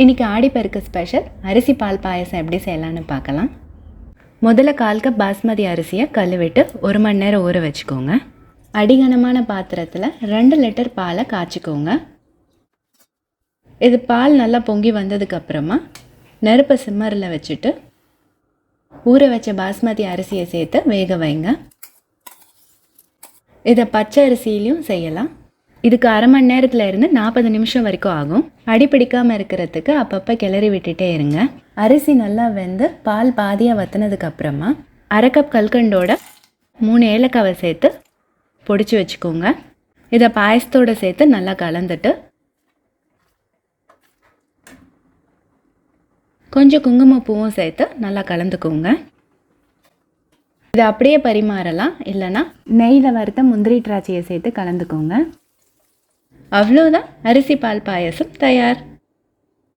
இன்றைக்கி ஆடிப்பெருக்கு ஸ்பெஷல் அரிசி பால் பாயசம் எப்படி செய்யலான்னு பார்க்கலாம். முதல்ல கால் கப் பாஸ்மதி அரிசியை கழுவிட்டு ஒரு மணி நேரம் ஊற வச்சுக்கோங்க. அடிகனமான பாத்திரத்தில் ரெண்டு லிட்டர் பாலை காய்ச்சிக்கோங்க. இது பால் நல்லா பொங்கி வந்ததுக்கப்புறமா நெருப்பை சிம்மரில் வச்சுட்டு ஊற வச்ச பாஸ்மதி அரிசியை சேர்த்து வேக வைங்க. இதை பச்சை அரிசியிலையும் செய்யலாம். இதுக்கு அரை மணி நேரத்தில் இருந்து நாற்பது நிமிஷம் வரைக்கும் ஆகும். அடி பிடிக்காமல் இருக்கிறதுக்கு அப்பப்போ கிளறி விட்டுட்டே இருங்க. அரிசி நல்லா வெந்து பால் பாதியாக வத்தினதுக்கப்புறமா அரை கப் கல்கண்டோட மூணு ஏலக்காவை சேர்த்து பொடிச்சு வச்சுக்கோங்க. இதை பாயசத்தோடு சேர்த்து நல்லா கலந்துட்டு கொஞ்சம் குங்குமப்பூவும் சேர்த்து நல்லா கலந்துக்கோங்க. இதை அப்படியே பரிமாறலாம். இல்லைன்னா நெய்யில் வறுத்த முந்திரி திராட்சையை சேர்த்து கலந்துக்கோங்க. அவ்வளோதான். அரிசி பால் பாயசம் தயார்.